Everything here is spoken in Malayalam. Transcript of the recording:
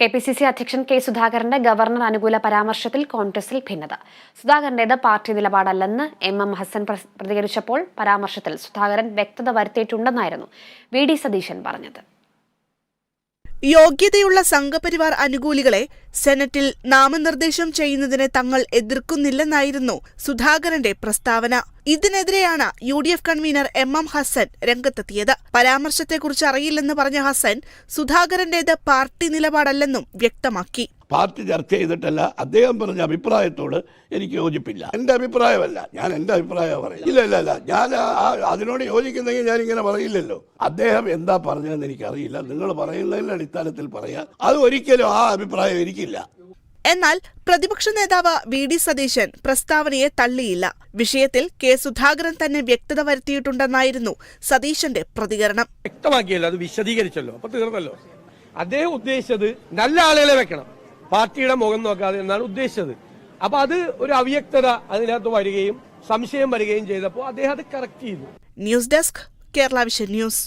കെ പി സി സി അധ്യക്ഷൻ കെ സുധാകരന്റെ ഗവർണർ അനുകൂല പരാമർശത്തിൽ കോൺഗ്രസിൽ ഭിന്നത. സുധാകരന്റേത് പാർട്ടി നിലപാടല്ലെന്ന് എം എം ഹസൻ പ്രതികരിച്ചപ്പോൾ പരാമർശത്തിൽ സുധാകരൻ വ്യക്തത വരുത്തിയിട്ടുണ്ടെന്നായിരുന്നു വി ഡി സതീശൻ പറഞ്ഞത്. യോഗ്യതയുള്ള സംഘപരിവാർ അനുകൂലികളെ സെനറ്റിൽ നാമനിർദ്ദേശം ചെയ്യുന്നതിനെ തങ്ങൾ എതിർക്കുന്നില്ലെന്നായിരുന്നു സുധാകരന്റെ പ്രസ്താവന. ഇതിനെതിരെയാണ് U D F convenor M M Hassan രംഗത്തെത്തിയത്. പരാമർശത്തെക്കുറിച്ച് അറിയില്ലെന്ന് പറഞ്ഞ ഹസൻ സുധാകരന്റേത് പാർട്ടി നിലപാടല്ലെന്നും വ്യക്തമാക്കി. പാർട്ടി ചർച്ച ചെയ്തിട്ടല്ല അദ്ദേഹം പറഞ്ഞ അഭിപ്രായത്തോട് എനിക്ക് യോജിപ്പില്ല. എന്റെ അഭിപ്രായമല്ല. ഞാൻ എന്റെ അഭിപ്രായം പറയും. ഇല്ല ഇല്ല ഇല്ല. ഞാൻ അതിനോട് യോജിക്കുന്നെങ്കിൽ ഞാൻ ഇങ്ങനെ പറയില്ലല്ലോ. അദ്ദേഹം എന്താ പറഞ്ഞതെന്ന് എനിക്കറിയില്ല. നിങ്ങൾ പറയുന്നതിന്റെ അടിസ്ഥാനത്തിൽ പറയാം. അത് ഒരിക്കലും ആ അഭിപ്രായം എനിക്കില്ല. എന്നാൽ പ്രതിപക്ഷ നേതാവ് വി ഡി സതീശൻ പ്രസ്താവനയെ തള്ളിയില്ല. വിഷയത്തിൽ കെ സുധാകരൻ തന്നെ വ്യക്തത വരുത്തിയിട്ടുണ്ടെന്നായിരുന്നു സതീശന്റെ പ്രതികരണം. വ്യക്തമാക്കിയല്ലോ അത് വിശദീകരിച്ചല്ലോ അപ്പൊ തീർന്നല്ലോ. അദ്ദേഹം ഉദ്ദേശിച്ചത് നല്ല ആളുകളെ വെക്കണം. പാർട്ടിയുടെ മുഖം നോക്കാതെ എന്നാണ് ഉദ്ദേശിച്ചത്. അപ്പൊ അത് ഒരു അവ്യക്തത അതിനകത്ത് വരികയും സംശയം വരികയും ചെയ്തപ്പോൾ അദ്ദേഹം അത് കറക്റ്റ് ചെയ്തു. News desk Kerala vision news.